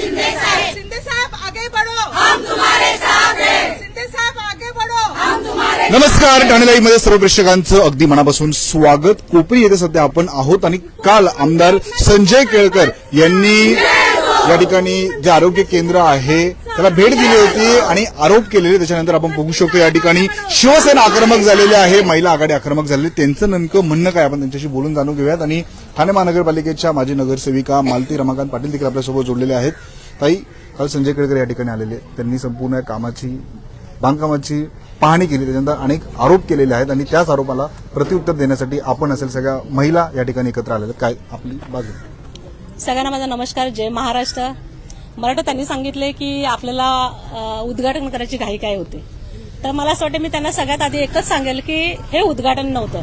शिंदे साहब. आगे बढ़ो. हम तुम्हारे साथ हैं. शिंदे साहब आगे बढ़ो. हम तुम्हारे नमस्कारमध्ये सर्व प्रेक्षकांचं अगदी मनापासून स्वागत. कोपरी येथे सध्या आपण आहोत आणि काल आमदार संजय केळकर यांनी या ठिकाणी जे आरोग्य केंद्र आहे त्याला भेट दिली होती आणि आरोप केलेले त्याच्यानंतर आपण बघू शकतो या ठिकाणी शिवसेना आक्रमक झालेली आहे महिला आघाडी आक्रमक झालेली त्यांचं नेमकं म्हणणं काय? आपण त्यांच्याशी बोलून जाणून घेऊयात. आणि ठाणे महानगरपालिकेच्या माजी नगरसेविका मालती रमाकांत पाटील देखील आपल्यासोबत जोडलेले आहेत. ताई काल संजय केळकर या ठिकाणी आलेले त्यांनी संपूर्ण या कामाची बांधकामाची पाहणी केली. त्याच्यानंतर अनेक आरोप केलेले आहेत आणि त्याच आरोपाला प्रत्युत्तर देण्यासाठी आपण असेल सगळ्या महिला या ठिकाणी एकत्र आलेल्या काय आपली बाजू? सगळ्यांना माझा नमस्कार जय महाराष्ट्र. मला त्यांनी सांगितले की आपल्याला उद्घाटन करायची घाई काय होते? तर मला असं वाटतं मी त्यांना सगळ्यात आधी एकच सांगेल की हे उद्घाटन नव्हतं.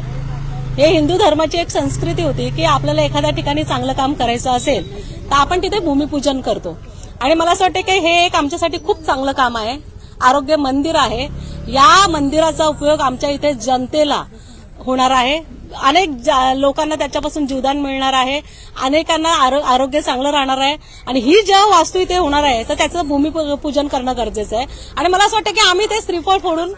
हे हिंदू धर्माची एक संस्कृती होती की आपल्याला एखाद्या ठिकाणी चांगलं काम करायचं असेल तर आपण तिथे भूमिपूजन करतो. आणि मला असं वाटतं की हे एक आमच्यासाठी खूप चांगलं काम आहे. आरोग्य मंदिर आहे. या मंदिराचा उपयोग आमच्या इथे जनतेला होणार आहे. अनेक लोकांना त्याच्यापासून जीवदान मिळणार आहे. अनेकांना आरोग्य चांगलं राहणार आहे. आणि ही जेव्हा वास्तू इथे होणार आहे तर त्याचं भूमिपूजन करणं गरजेचं आहे. आणि मला असं वाटतं की आम्ही ते श्रीफळ फोडून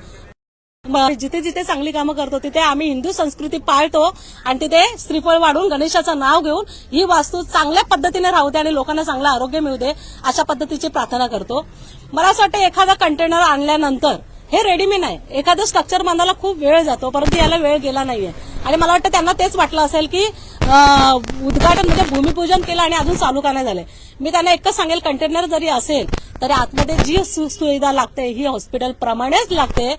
जिथे जिथे चांगली कामं करतो तिथे आम्ही हिंदू संस्कृती पाळतो आणि तिथे श्रीफळ वाढून गणेशाचं नाव घेऊन ही वास्तू चांगल्या पद्धतीने राहू दे आणि लोकांना चांगलं आरोग्य मिळू दे अशा पद्धतीची प्रार्थना करतो. मला असं वाटतं एखादा कंटेनर आणल्यानंतर हे रेडीमेड आहे एखादं स्ट्रक्चर बांधायला खूप वेळ जातो परंतु याला वेळ गेला नाहीये. आणि मला वाटतं त्यांना तेच वाटलं असेल की उद्घाटन म्हणजे भूमिपूजन केलं आणि अजून चालू का नाही झालंय मी त्यांना एकच सांगेल कंटेनर जरी असेल तरी आतमध्ये जी सुविधा लागते ही हॉस्पिटल प्रमाणेच लागते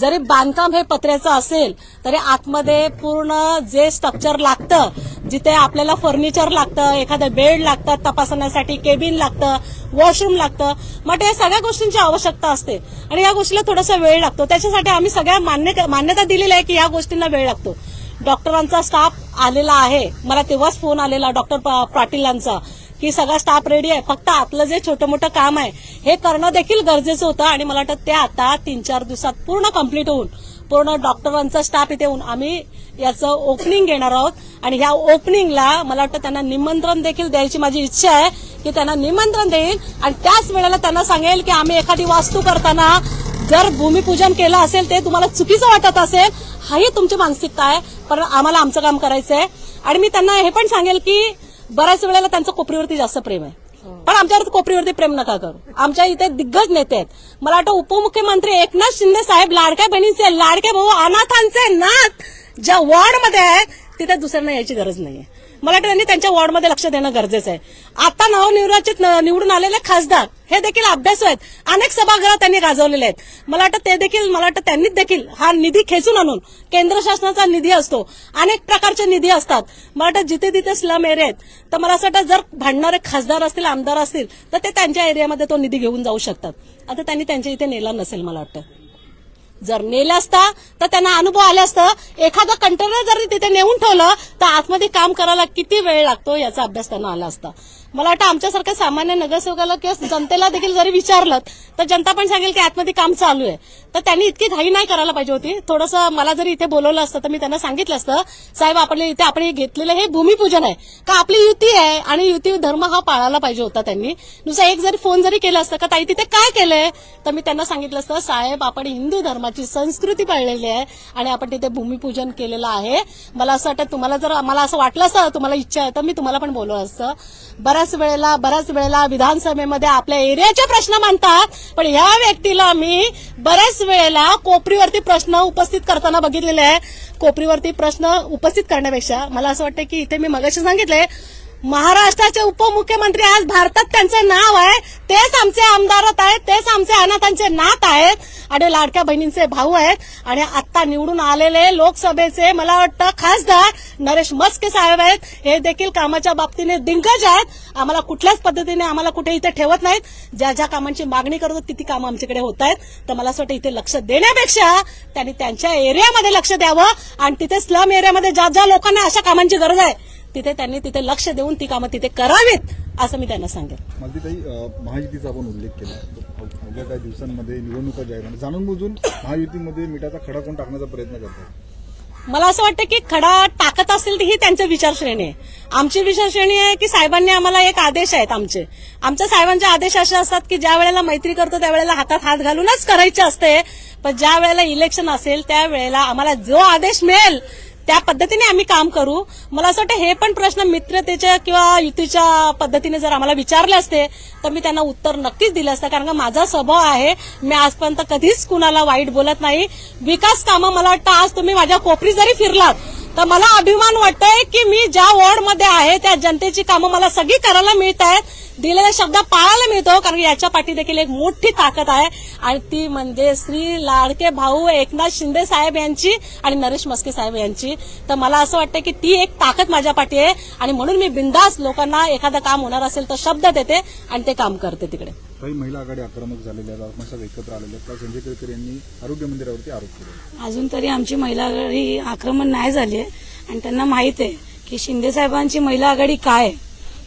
जरी बांधकाम हे पत्र्याचं असेल तरी आतमध्ये पूर्ण जे स्ट्रक्चर लागतं जिथे आपल्याला फर्निचर लागतं एखादं बेड लागतं तपासण्यासाठी केबिन लागतं वॉशरूम लागतं मग या सगळ्या गोष्टींची आवश्यकता असते. आणि या गोष्टीला थोडासा वेळ लागतो. त्याच्यासाठी आम्ही सगळ्या मान्य मान्यता दिलेली आहे की या गोष्टींना वेळ लागतो. डॉक्टरांचा स्टाफ आलेला आहे. मला तेव्हाच फोन आलेला डॉक्टर पाटीलांचा की सगळा स्टाफ रेडी आहे. फक्त आपलं जे छोटं मोठं काम आहे हे करणं देखील गरजेचं होतं आणि मला वाटतं ते आता तीन चार दिवसात पूर्ण कंप्लीट होऊन पूर्ण डॉक्टरांचा स्टाफ इथे येऊन आम्ही याचं ओपनिंग घेणार आहोत. आणि ह्या ओपनिंगला मला वाटतं त्यांना निमंत्रण देखील द्यायची माझी इच्छा आहे की त्यांना निमंत्रण देईल. आणि त्याच वेळेला त्यांना सांगेल की आम्ही एखादी वास्तू करताना जर भूमिपूजन केलं असेल ते तुम्हाला चुकीचं वाटत असेल हाही तुमची मानसिकता आहे. पण आम्हाला आमचं काम करायचं आहे आणि मी त्यांना हे पण सांगेल की बऱ्याच वेळेला त्यांचं कोपरीवरती जास्त प्रेम आहे. पण आमच्यावर कोपरीवरती प्रेम नका करू. आमच्या इथे दिग्गज नेते आहेत. मला वाटतं उपमुख्यमंत्री एकनाथ शिंदे साहेब लाडक्या बहिणींचे लाडक्या भाऊ अनाथांचे नाथ ज्या वॉर्डमध्ये आहेत तिथे दुसऱ्यांना यायची गरज नाहीये. मला वाटतं त्यांनी त्यांच्या वॉर्डमध्ये लक्ष देणं गरजेचं आहे. आता नवनिर्वाचित न- निवडून आलेले खासदार हे देखील अभ्यासू आहेत. अनेक सभागृह त्यांनी गाजवलेले आहेत. मला वाटतं ते देखील मला वाटतं त्यांनीच देखील हा निधी खेचून आणून केंद्र शासनाचा निधी असतो. अनेक प्रकारचे निधी असतात. मला वाटतं जिथे तिथे स्लम एरिया आहेत. तर मला असं वाटतं जर भांडणारे खासदार असतील आमदार असतील तर ते त्यांच्या एरियामध्ये तो निधी घेऊन जाऊ शकतात. आता त्यांनी त्यांच्या इथे नेला नसेल मला वाटतं. जर नेलं असता तर त्यांना अनुभव आले असतं. एखादं कंटेनर जर तिथे नेऊन ठेवलं तर आतमध्ये काम करायला किती वेळ लागतो याचा अभ्यास त्यांना आला असता. मला वाटतं आमच्यासारख्या सामान्य नगरसेवकाला किंवा जनतेला देखील जरी विचारलं तर जनता पण सांगेल की आतमध्ये काम चालू आहे. तर त्यांनी इतकी घाई नाही करायला पाहिजे होती. थोडंसं मला जरी इथे बोलवलं असतं तर मी त्यांना सांगितलं असतं साहेब आपले इथे आपण हे घेतलेलं हे भूमिपूजन आहे. का आपली युती आहे आणि युती धर्म हा पाळायला पाहिजे होता त्यांनी? नुसतं एक जरी फोन जरी केला असतं का ताई तिथे काय केलंय? तर मी त्यांना सांगितलं असतं साहेब आपण हिंदू त्याची संस्कृती पाळलेली आहे आणि आपण तिथे भूमिपूजन केलेलं आहे. मला असं वाटतं तुम्हाला जर मला असं वाटलं असतं तुम्हाला इच्छा आहे तर मी तुम्हाला पण बोलवलं असतं. बऱ्याच वेळेला बऱ्याच वेळेला विधानसभेमध्ये आपल्या एरियाचे प्रश्न मांडतात पण ह्या व्यक्तीला मी बऱ्याच वेळेला कोपरीवरती प्रश्न उपस्थित करताना बघितलेले आहे. कोपरीवरती प्रश्न उपस्थित करण्यापेक्षा मला असं वाटतं की इथे मी मगाशी सांगितले महाराष्ट्राचे उपमुख्यमंत्री आज भारतात त्यांचं नाव आहे तेच आमचे आमदारत आहेत तेच आमचे अनाथांचे नात आहेत. आणि लाडक्या बहिणींचे भाऊ आहेत. आणि आता निवडून आलेले लोकसभेचे मला वाटतं खासदार नरेश मस्के साहेब आहेत. हे देखील कामाच्या बाबतीने दिग्गज आहेत. आम्हाला कुठल्याच पद्धतीने आम्हाला कुठे इथे ठेवत नाहीत. ज्या ज्या कामांची मागणी करतो ती कामं आमच्याकडे होत आहेत. तर मला असं वाटतं इथे लक्ष देण्यापेक्षा त्यांनी त्यांच्या एरियामध्ये लक्ष द्यावं. आणि तिथे स्लम एरियामध्ये ज्या ज्या लोकांना अशा कामांची गरज आहे तिथे त्यांनी तिथे लक्ष देऊन ती कामं तिथे करावीत असं मी त्यांना सांगेन. महायुतीचा आपण उल्लेख केला. अव- अवघ्या काही दिवसांमध्ये निवडणुका जाहीर जाणून बुजून महायुतीमध्ये मिठाचा खडा कोण टाकण्याचा प्रयत्न करतात? मला असं वाटतं की खडा टाकत असेल तर ही त्यांची विचारश्रेणी आहे. आमची विचारश्रेणी आहे की साहेबांनी आम्हाला एक आदेश आहेत आमचे. आमच्या साहेबांचे आदेश असे असतात की ज्या वेळेला मैत्री करतो त्यावेळेला हातात हात घालूनच करायचे असते. पण ज्या वेळेला इलेक्शन असेल त्यावेळेला आम्हाला जो आदेश मिळेल त्या पद्धतीने आम्ही काम करू. मला असं वाटतं हे पण प्रश्न मित्रतेच्या किंवा युतीच्या पद्धतीने जर आम्हाला विचारले असते तर मी त्यांना उत्तर नक्कीच दिलं असतं. कारण का माझा स्वभाव आहे मी आजपर्यंत कधीच कुणाला वाईट बोलत नाही. विकास कामं मला वाटतं आज तुम्ही माझ्या कोपरी जरी फिरलात तर मला अभिमान वाटतोय की मी ज्या वॉर्डमध्ये आहे त्या जनतेची कामं मला सगळी करायला मिळत आहेत. दिलेला शब्द पाळायला मिळतो कारण याच्या पाठी देखील एक मोठी ताकद आहे. आणि ती म्हणजे श्री लाडके भाऊ एकनाथ शिंदे साहेब यांची आणि नरेश मस्के साहेब यांची. तर मला असं वाटतं की ती एक ताकद माझ्या पाठी आहे. आणि म्हणून मी बिंदास लोकांना एखादं काम होणार असेल तर शब्द देते आणि ते काम करते तिकडे. काही महिला आघाडी आक्रमक झालेल्या आहेत आत्मसात एकत्र आलेल्या आहेत. संजय केळकर यांनी आरोग्य मंदिरावरती आरोप केला. अजून तरी आमची महिला आघाडी आक्रमण नाही झाली आहे. आणि त्यांना माहीत आहे की शिंदे साहेबांची महिला आघाडी काय आहे.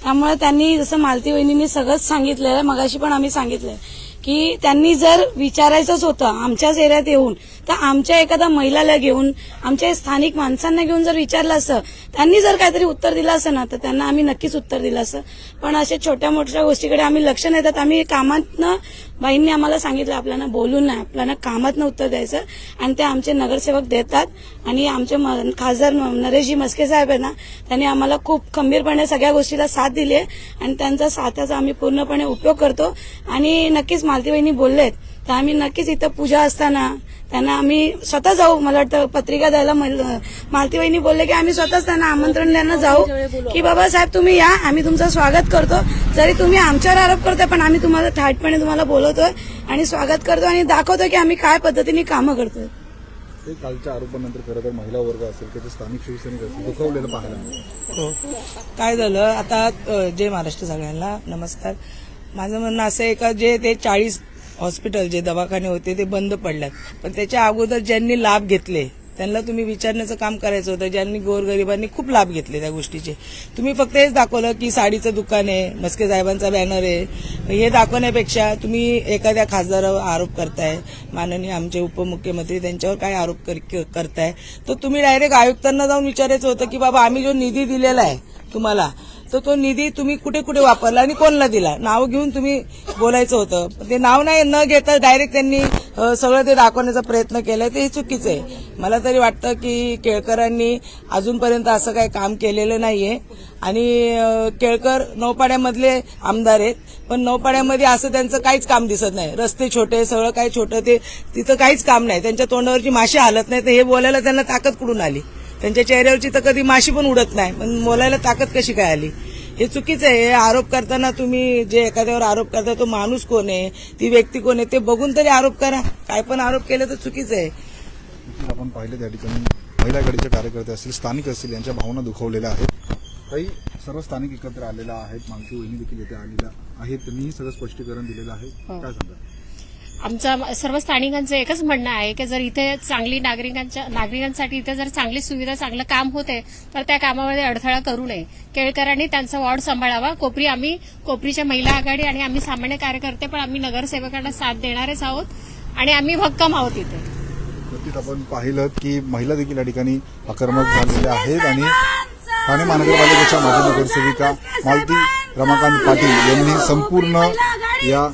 त्यामुळे त्यांनी जसं मालती वहिनींनी सगळंच सांगितलेलं आहे मगाशी पण आम्ही सांगितलंय. की त्यांनी जर विचारायचंच होतं आमच्याच एरियात येऊन तर आमच्या एखाद्या महिलाला घेऊन आमच्या स्थानिक माणसांना घेऊन जर विचारलं असं त्यांनी जर काहीतरी उत्तर दिलं असं ना तर त्यांना आम्ही नक्कीच उत्तर दिलं असं. पण अशा छोट्या मोठ्या गोष्टीकडे आम्ही लक्ष नाही देत. आम्ही कामातनं बाईंनी आम्हाला सांगितलं आपल्याला बोलून नाही आपल्याला कामातनं उत्तर द्यायचं. आणि ते आमचे नगरसेवक देतात. आणि आमचे म- खासदार नरेशजी मस्के साहेब आहे ना त्यांनी आम्हाला खूप खंबीरपणे सगळ्या गोष्टीला साथ दिली आहे आणि त्यांचा साथाचा आम्ही पूर्णपणे उपयोग करतो. आणि नक्कीच मालती वहिनी बोललेत तर आम्ही नक्कीच इथं पूजा असताना त्यांना आम्ही स्वतः जाऊ. मला वाटतं पत्रिका द्यायला मल- मालती वहिनी बोलले की आम्ही स्वतःच त्यांना आमंत्रण द्यायला जाऊ. की बाबा साहेब तुम्ही या. आम्ही तुमचं स्वागत करतो. जरी तुम्ही आमच्यावर आरोप करताय पण आम्ही तुम्हाला थाटपणे तुम्हाला बोलवतोय आणि स्वागत करतो आणि दाखवतो की आम्ही काय पद्धतीने कामं करतोय. ते कालच्या आरोपानंतर खरं तर महिला वर्ग असेल त्याचे स्थानिक शिवसैनिक असेल दुखवलेलं पाहायला हो. काय झालं? आता जय महाराष्ट्र सगळ्यांना. नमस्कार. माझं म्हणणं असं आहे का जे ते चाळीस हॉस्पिटल जे दवाखाने होते ते बंद पडल्यात. पण त्याच्या अगोदर ज्यांनी लाभ घेतले त्यांना तुम्ही विचारण्याचं काम करायचं होतं ज्यांनी गोरगरिबांनी खूप लाभ घेतले त्या गोष्टीचे. तुम्ही फक्त हेच दाखवलं की साडीचं दुकान आहे मस्के साहेबांचा बॅनर आहे. हे दाखवण्यापेक्षा तुम्ही एखाद्या खासदारावर आरोप करताय माननीय आमचे उपमुख्यमंत्री त्यांच्यावर काय आरोप कर- करताय? तर तुम्ही डायरेक्ट आयुक्तांना जाऊन विचारायचं होतं की बाबा आम्ही जो निधी दिलेला आहे तुम्हाला तर तो निधी तुम्ही कुठे कुठे वापरला आणि कोणला दिला? नाव घेऊन तुम्ही बोलायचं होतं. ते नाव नाही न घेता डायरेक्ट त्यांनी सगळं ते दाखवण्याचा प्रयत्न केलाय. ते हे चुकीचं आहे. मला तरी वाटतं की केळकरांनी अजूनपर्यंत असं काही काम केलेलं नाहीये. आणि केळकर नौपाड्यामधले आमदार आहेत. पण नौपाड्यामध्ये असं त्यांचं काहीच काम दिसत नाही. रस्ते छोटे सगळं काही छोटं ते तिथं काहीच काम नाही. त्यांच्या तोंडावरची माशी हालत नाही. तर हे बोलायला त्यांना ताकद कुठून आली? त्यांच्या चेहऱ्यावरची तर कधी माशी पण उडत नाही. पण बोलायला ताकद कशी काय आली? हे चुकीचं आहे. हे आरोप करताना तुम्ही जे एखाद्यावर आरोप करता तो माणूस कोण आहे? ती व्यक्ती कोण आहे? ते बघून तरी आरोप करा. काय पण आरोप केले तर चुकीचं आहे. आपण पाहिलं त्या ठिकाणी महिला आघाडीचे कार्यकर्ते असतील स्थानिक असतील यांच्या भावना दुखवलेल्या आहेत. काही सर्व स्थानिक एकत्र आलेला आहेत. मालकी वहिनी देखील येथे आलेल्या आहेत. त्यांनीही सगळं स्पष्टीकरण दिलेलं आहे. काय सांगा आमचं सर्व स्थानिकांचं एकच म्हणणं आहे की जर इथे चांगली नागरिकांच्या नागरिकांसाठी इथे जर चांगली सुविधा चांगलं काम होते तर त्या कामामध्ये अडथळा करू नये. केळकरांनी त्यांचा वॉर्ड सांभाळावा. कोपरी आम्ही कोपरीच्या महिला आघाडी आणि आम्ही सामान्य कार्यकर्ते पण आम्ही नगरसेवकांना साथ देणारेच आहोत आणि आम्ही भक्कम आहोत इथे. नक्कीच आपण पाहिलं की महिला देखील या ठिकाणी आक्रमक झालेल्या आहेत आणि ठाणे महानगरपालिकेच्या माजी नगरसेविका मालती रमाकांत पाटील यांनी संपूर्ण या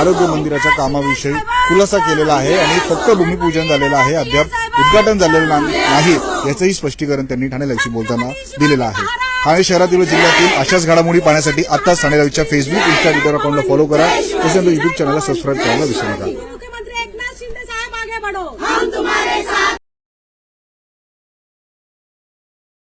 आरोग्य मंदिराच्या कामाविषयी खुलासा केलेला आहे आणि फक्त भूमिपूजन झालेलं आहे अद्याप उद्घाटन झालेलं नाही याचंही स्पष्टीकरण त्यांनी ठाणे बोलताना दिलेलं आहे. ठाणे शहरातील जिल्ह्यातील अशाच घडामोडी पाहण्यासाठी आताच ठाणे लाईव्हच्या फेसबुक इंस्टा ट्विटर अकाउंटला फॉलो करा. तसेच युट्यूब चॅनलला सबस्क्राईब करायला विसरू नका.